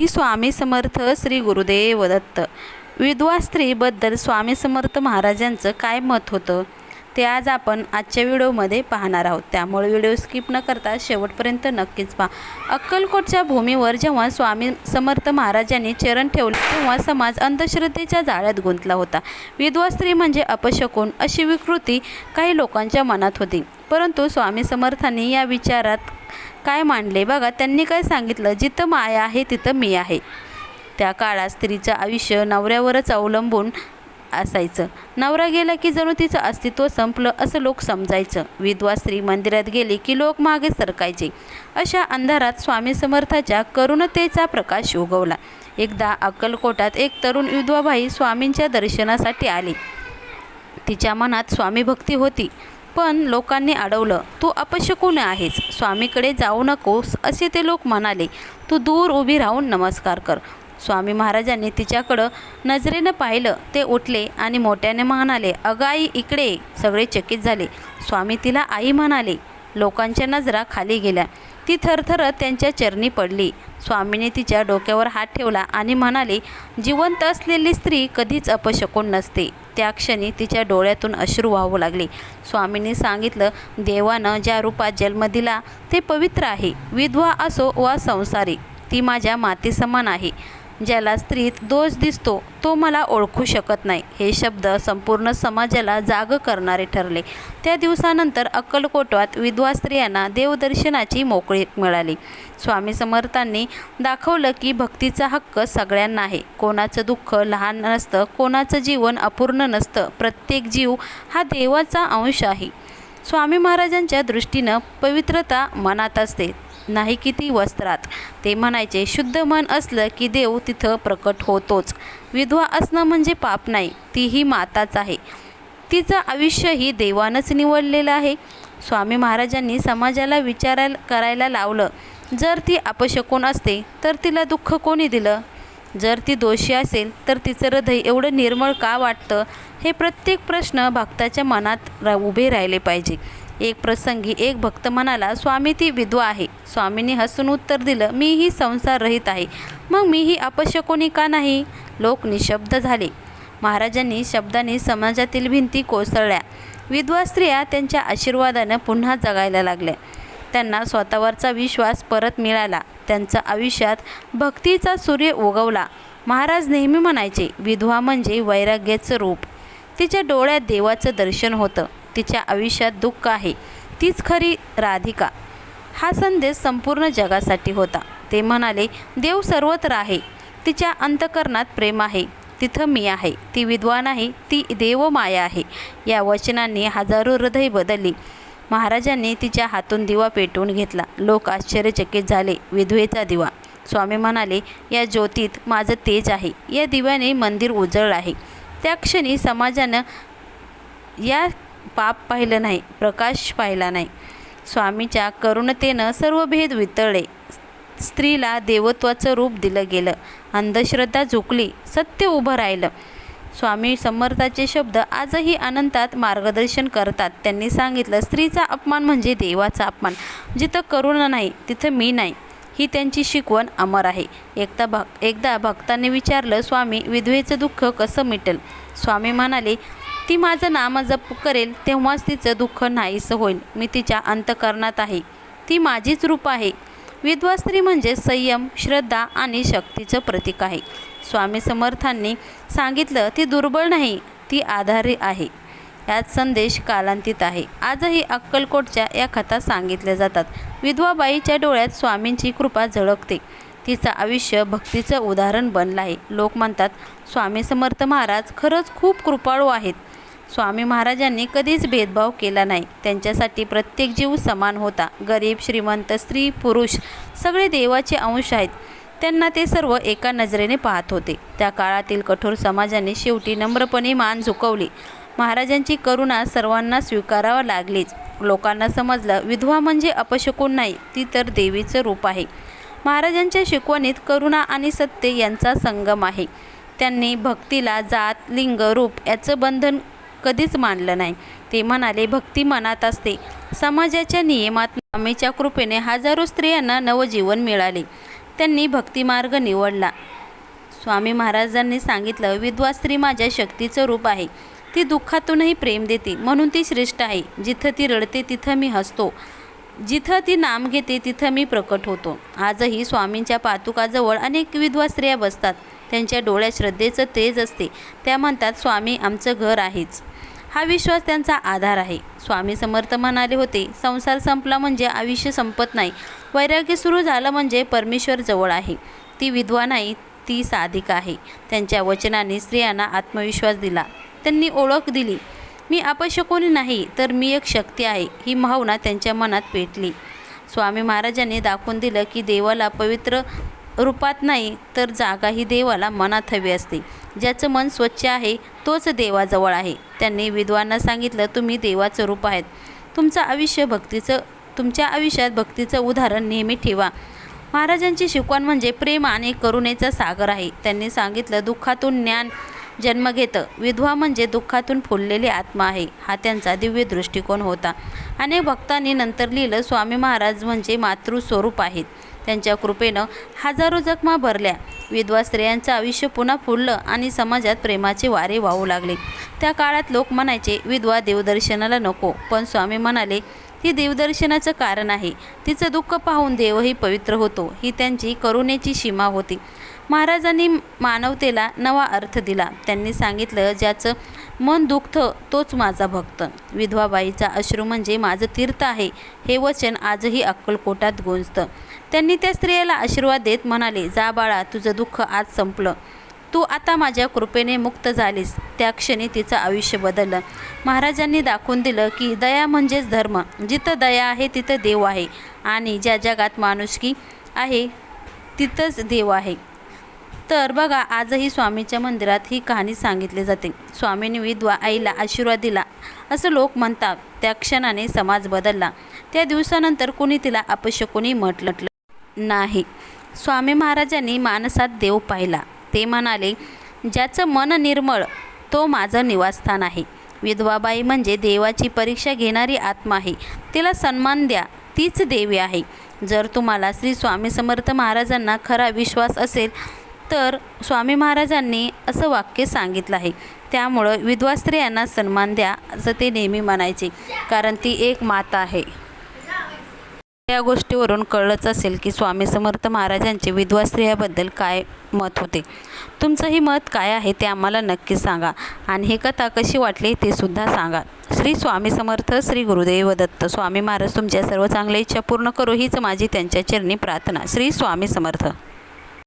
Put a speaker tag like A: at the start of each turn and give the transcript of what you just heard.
A: स्वामी समर्थ श्री गुरुदेव दत्त. विधवा स्त्रीबद्दल स्वामी समर्थ महाराजांचं काय मत होतं? ते आज आपण आजच्या व्हिडिओमध्ये पाहणार आहोत. त्यामुळे व्हिडिओ स्किप न करता शेवटपर्यंत नक्कीच पहा. अक्कलकोटच्या भूमीवर जेव्हा स्वामी समर्थ महाराजांनी चरण ठेवले तेव्हा समाज अंधश्रद्धेच्या जाळ्यात गुंतला होता. विधवा स्त्री म्हणजे अपशकुन अशी विकृती काही लोकांच्या मनात होती. परंतु स्वामी समर्थांनी या विचारात काय मांडले? बघा त्यांनी काय सांगितलं? जिथं माया आहे तिथं मी आहे. त्या काळात स्त्रीचं आयुष्य नवऱ्यावरच अवलंबून असायचं. नवरा गेला की जणू तिचं अस्तित्व संपलं असं लोक समजायचं. विधवा स्त्री मंदिरात गेली की लोक मागे सरकायचे. अशा अंधारात स्वामी समर्थाच्या करुणतेचा प्रकाश उगवला. एकदा अक्कलकोटात एक तरुण विधवाबाई स्वामींच्या दर्शनासाठी आली. तिच्या मनात स्वामी भक्ती होती. पण लोकांनी अडवलं. तू अपशकुन आहेस. स्वामीकडे जाऊ नकोस असे ते लोक म्हणाले. तू दूर उभी राहून नमस्कार कर. स्वामी महाराजांनी तिच्याकडं नजरेनं पाहिलं ते उठले आणि मोठ्याने म्हणाले अगं आई इकडे सगळे चकित झाले. स्वामी तिला आई म्हणाले. लोकांच्या नजरा खाली गेल्या. ती थरथरत त्यांच्या चरणी पडली. स्वामीने तिच्या डोक्यावर हात ठेवला आणि म्हणाले जिवंत असलेली स्त्री कधीच अपशकून नसते. त्या क्षणी तिच्या डोळ्यातून अश्रू वाहू लागले. स्वामींनी सांगितलं देवानं ज्या रूपात जन्म दिला ते पवित्र आहे. विधवा असो वा संसारी ती माझ्या मातेसमान आहे. ज्याला स्त्रीत दोष दिसतो तो मला ओळखू शकत नाही. हे शब्द संपूर्ण समाजाला जाग करणारे ठरले. त्या दिवसानंतर अक्कलकोटात विधवा स्त्रियांना देवदर्शनाची मोकळी मिळाली. स्वामी समर्थांनी दाखवलं की भक्तीचा हक्क सगळ्यांना आहे. कोणाचं दुःख लहान नसतं कोणाचं जीवन अपूर्ण नसतं. प्रत्येक जीव हा देवाचा अंश आहे. स्वामी महाराजांच्या दृष्टीनं पवित्रता मनात असते. नाही की ती वस्त्रात. ते म्हणायचे शुद्ध मन असलं की देव तिथं प्रकट होतोच. विधवा असणं म्हणजे पाप नाही तीही माताच आहे. तिचं आयुष्यही देवानंच निवडलेलं आहे. स्वामी महाराजांनी समाजाला विचारायला करायला लावलं. जर ती अपशकून असते तर तिला दुःख कोणी दिलं? जर ती दोषी असेल तर तिचं हृदय एवढं निर्मळ का वाटतं? हे प्रत्येक प्रश्न भक्ताच्या मनात रा उभे राहिले पाहिजे. एक प्रसंगी एक भक्त म्हणाला स्वामी ती विधवा आहे. स्वामींनी हसून उत्तर दिलं मीही संसार रहित आहे. मग मीही अपशकोनी का नाही? लोक निशब्द झाले. महाराजांनी शब्दांनी समाजातील भिंती कोसळल्या. विधवा स्त्रिया त्यांच्या आशीर्वादानं पुन्हा जगायला लागल्या. त्यांना स्वतःवरचा विश्वास परत मिळाला. त्यांच्या आयुष्यात भक्तीचा सूर्य उगवला. महाराज नेहमी म्हणायचे विधवा म्हणजे वैराग्याचं रूप. तिच्या डोळ्यात देवाचं दर्शन होतं. तिच्या आयुष्यात दुःख आहे. तीच खरी राधिका. हा संदेश संपूर्ण जगासाठी होता. ते म्हणाले देव सर्वत्र आहे. तिच्या अंतकरणात प्रेम आहे. तिथं मी आहे. ती विद्वान आहे. ती देवमाया आहे. या वचनांनी हजारो हृदय बदलली. महाराजांनी तिच्या हातून दिवा पेटवून घेतला. लोक आश्चर्यचकित झाले. विधवेचा दिवा. स्वामी म्हणाले या ज्योतीत माझं तेज आहे. या दिव्याने मंदिर उजळलं आहे. त्या क्षणी समाजानं या पाप पाहिलं नाही प्रकाश पाहिला नाही. स्वामीच्या करुणतेनं सर्व भेद वितळले. स्त्रीला देवत्वाचं रूप दिलं गेलं. अंधश्रद्धा झुकली सत्य उभं राहिलं. स्वामी समर्थाचे शब्द आजही अनंतात मार्गदर्शन करतात. त्यांनी सांगितलं स्त्रीचा अपमान म्हणजे देवाचा अपमान. जिथं करुणा नाही तिथं मी नाही. ही त्यांची शिकवण अमर आहे. एकदा भक् एकदा भक्तांनी विचारलं स्वामी विधवेचं दुःख कसं मिटेल? स्वामी म्हणाले ती माझं नामजप करेल तेव्हाच तिचं दुःख नाहीसं होईल. मी तिच्या अंतकरणात आहे. ती माझीच रूप आहे. विधवा स्त्री म्हणजे संयम श्रद्धा आणि शक्तीचं प्रतीक आहे. स्वामी समर्थांनी सांगितलं ती दुर्बळ नाही ती आधारी आहे. यात संदेश कालांतित आहे. आजही अक्कलकोटच्या या कथा सांगितल्या जातात. विधवाबाईच्या डोळ्यात स्वामींची कृपा झळकते. तिचं आयुष्य भक्तीचं उदाहरण बनलं आहे. लोक म्हणतात स्वामी समर्थ महाराज खरंच खूप कृपाळू आहेत. स्वामी महाराजांनी कधीच भेदभाव केला नाही. त्यांच्यासाठी प्रत्येक जीव समान होता. गरीब श्रीमंत स्त्री पुरुष सगळे देवाचे अंश आहेत. त्यांना ते सर्व एका नजरेने पाहत होते. त्या काळातील कठोर समाजाने शेवटी नम्रपणे मान झुकवली. महाराजांची करुणा सर्वांना स्वीकारावा लागलीच. लोकांना समजलं विधवा म्हणजे अपशकून नाही ती तर देवीचं रूप आहे. महाराजांच्या शिकवणीत करुणा आणि सत्य यांचा संगम आहे. त्यांनी भक्तीला जात लिंग रूप याचं बंधन कधीच मानलं नाही. ते म्हणाले भक्ती मनात असते. समाजाच्या नियमात स्वामीच्या कृपेने हजारो स्त्रियांना नवजीवन मिळाले. त्यांनी भक्तिमार्ग निवडला. स्वामी महाराजांनी सांगितलं विधवा स्त्री माझ्या शक्तीचं रूप आहे. ती दुःखातूनही प्रेम देते. म्हणून ती श्रेष्ठ आहे. जिथं ती रडते तिथं मी हसतो. जिथं ती नाम घेते तिथं मी प्रकट होतो. आजही स्वामींच्या पातुकाजवळ अनेक विधवा स्त्रिया बसतात. त्यांच्या डोळ्यात श्रद्धेचं तेज असते. त्या म्हणतात स्वामी आमचं घर आहेच. हा विश्वास त्यांचा आधार आहे. स्वामी समर्थ म्हणाले होते संसार संपला म्हणजे आयुष्य संपत नाही. वैराग्य सुरू झालं म्हणजे परमेश्वर जवळ आहे. ती विधवा नाही ती साधिका आहे. त्यांच्या वचनाने स्त्रियांना आत्मविश्वास दिला. त्यांनी ओळख दिली. मी अपशकुनी नाही तर मी एक शक्ती आहे ही भावना त्यांच्या मनात पेटली. स्वामी महाराजांनी दाखवून दिलं की देवाला पवित्र रूपात नाही तर जागा ही देवाला मनात हवी असते. ज्याचं मन स्वच्छ आहे तोच देवाजवळ आहे. त्यांनी विद्वांना सांगितलं तुम्ही देवाचं रूप आहेत. तुमचं आयुष्य भक्तीचं तुमच्या आयुष्यात भक्तीचं उदाहरण नेहमी ठेवा. महाराजांची शिकवण म्हणजे प्रेम आणि करुणेचा सागर आहे. त्यांनी सांगितलं दुःखातून ज्ञान जन्म घेतं. विधवा म्हणजे दुःखातून फुललेली आत्मा आहे. हा त्यांचा दिव्य दृष्टिकोन होता. अनेक भक्तांनी नंतर लिहिलं स्वामी महाराज म्हणजे मातृस्वरूप आहेत. त्यांच्या कृपेनं हजारो जखमा भरल्या. विधवा स्त्रियांचं आयुष्य पुन्हा फुललं आणि समाजात प्रेमाचे वारे वाहू लागले. त्या काळात लोक म्हणायचे विधवा देवदर्शनाला नको. पण स्वामी म्हणाले ती देवदर्शनाचं कारण आहे. तिचं दुःख पाहून देवही पवित्र होतो. ही त्यांची करुणेची सीमा होती. महाराजांनी मानवतेला नवा अर्थ दिला. त्यांनी सांगितलं ज्याचं मन दुखतं तोच माझा भक्त. विधवाबाईचा अश्रू म्हणजे माझं तीर्थ आहे. हे वचन आजही अक्कलकोटात गुंजतं. त्यांनी त्या स्त्रियेला आशीर्वाद देत म्हणाले जा बाळा तुझं दुःख आज संपलं. तू आता माझ्या कृपेने मुक्त झालीस. त्या क्षणी तिचं आयुष्य बदललं. महाराजांनी दाखवून दिलं की दया म्हणजेच धर्म. जिथं दया आहे तिथं देव आहे. आणि ज्या जगात माणुसकी आहे तिथंच देव आहे. तर बघा आजही स्वामीच्या मंदिरात ही कहाणी सांगितली जाते. स्वामींनी विधवा आईला आशीर्वाद दिला. असं लोक म्हणतात. त्या क्षणाने समाज बदलला. त्या दिवसानंतर कुणी तिला अपशकुनी म्हटलं नाही. स्वामी महाराजांनी मानसात देव पाहिला. ते म्हणाले ज्याचं मन निर्मळ तो माझं निवासस्थान आहे. विधवाबाई म्हणजे देवाची परीक्षा घेणारी आत्मा आहे. तिला सन्मान द्या तीच देवी आहे. जर तुम्हाला श्री स्वामी समर्थ महाराजांना खरा विश्वास असेल तर स्वामी महाराजांनी असं वाक्य सांगितलं आहे. त्यामुळं विधवा स्त्रियांना सन्मान द्या असं ते नेहमी म्हणायचे. कारण ती एक माता आहे. या गोष्टीवरून कळलंच असेल की स्वामी समर्थ महाराजांचे विधवा स्त्रियाबद्दल काय मत होते. तुमचंही मत काय आहे ते आम्हाला नक्की सांगा आणि ही कथा कशी वाटली ते सुद्धा सांगा. श्री स्वामी समर्थ श्री गुरुदेव दत्त स्वामी महाराज तुमच्या सर्व चांगल्या इच्छा पूर्ण करू हीच माझी त्यांच्या चरणी प्रार्थना. श्री स्वामी समर्थ.